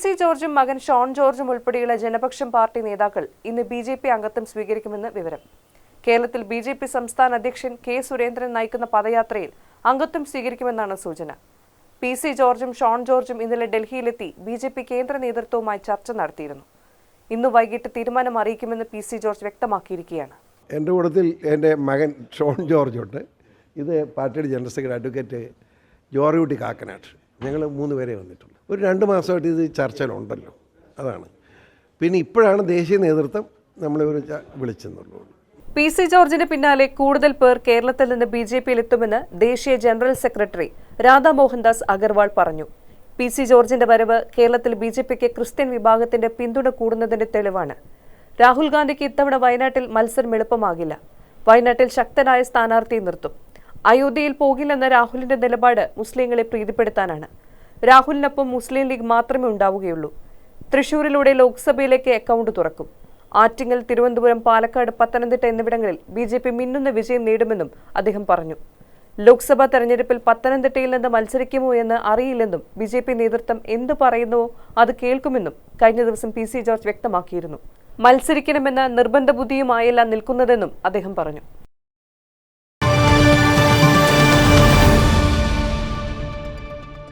C ജോർജും മകൻ Sean ജോർജും ഉൾപ്പെടെയുള്ള ജനപക്ഷം പാർട്ടി നേതാക്കൾ ഇന്ന് ബി ജെ പി അംഗത്വം സ്വീകരിക്കുമെന്ന് വിവരം. കേരളത്തിൽ ബി ജെ പി സംസ്ഥാന അധ്യക്ഷൻ കെ സുരേന്ദ്രൻ നയിക്കുന്ന പദയാത്രയിൽ അംഗത്വം സ്വീകരിക്കുമെന്നാണ് സൂചന. പി സി ജോർജും ഷോൺ ജോർജും ഇന്നലെ ഡൽഹിയിലെത്തി ബി ജെ പി കേന്ദ്ര നേതൃത്വവുമായി ചർച്ച നടത്തിയിരുന്നു. ഇന്ന് വൈകിട്ട് തീരുമാനം അറിയിക്കുമെന്ന് പി സി ജോർജ് വ്യക്തമാക്കിയിരിക്കുകയാണ്. എന്റെ കൂട്ടത്തിൽ എന്റെ മകൻ ഷോൺ ജോർജ് ഉണ്ട്. ഇത് പാർട്ടിയുടെ general secretary advocate Georgekutty Kakkanattu ഞങ്ങൾ മൂന്ന് പേരെ വന്നിട്ടുള്ളൂ. ഒരു രണ്ട് മാസമായിട്ട് ഇത് ചർച്ചയിലുണ്ടല്ലോ. അതാണ്. പിന്നെ ഇപ്പോഴാണ് ദേശീയ നേതൃത്വം നമ്മളെ ഒരു വിളിച്ചെന്നുള്ളൂ പി സി ജോർജിന് പിന്നാലെ കൂടുതൽ പേർ കേരളത്തിൽ നിന്ന് ബി ജെ പിയിൽ എത്തുമെന്ന് ദേശീയ ജനറൽ സെക്രട്ടറി രാധാ മോഹൻദാസ് അഗർവാൾ പറഞ്ഞു. പി സി ജോർജിന്റെ വരവ് കേരളത്തിൽ ബി ജെ പിക്ക് ക്രിസ്ത്യൻ വിഭാഗത്തിന്റെ പിന്തുണ കൂടുന്നതിന്റെ തെളിവാണ്. രാഹുൽ ഗാന്ധിക്ക് ഇത്തവണ വയനാട്ടിൽ മത്സരം എളുപ്പമാകില്ല. വയനാട്ടിൽ ശക്തനായ സ്ഥാനാർത്ഥിയെ നിർത്തും. അയോധ്യയിൽ പോകില്ലെന്ന രാഹുലിന്റെ നിലപാട് മുസ്ലിങ്ങളെ പ്രീതിപ്പെടുത്താനാണ്. രാഹുലിനൊപ്പം മുസ്ലിം ലീഗ് മാത്രമേ ഉണ്ടാവുകയുള്ളൂ. തൃശൂരിലൂടെ ലോക്സഭയിലേക്ക് അക്കൗണ്ട് തുറക്കും. ആറ്റിങ്ങൽ തിരുവനന്തപുരം പാലക്കാട് പത്തനംതിട്ട എന്നിവിടങ്ങളിൽ ബി ജെ പി മിന്നുന്ന വിജയം നേടുമെന്നും അദ്ദേഹം പറഞ്ഞു. ലോക്സഭാ തെരഞ്ഞെടുപ്പിൽ പത്തനംതിട്ടയിൽ നിന്ന് മത്സരിക്കുമോ എന്ന് അറിയില്ലെന്നും ബി ജെ പി നേതൃത്വം എന്തു പറയുന്നുവോ അത് കേൾക്കുമെന്നും കഴിഞ്ഞ ദിവസം പി സി ജോർജ് വ്യക്തമാക്കിയിരുന്നു. മത്സരിക്കണമെന്ന നിർബന്ധ ബുദ്ധിയുമായല്ല നിൽക്കുന്നതെന്നും അദ്ദേഹം പറഞ്ഞു.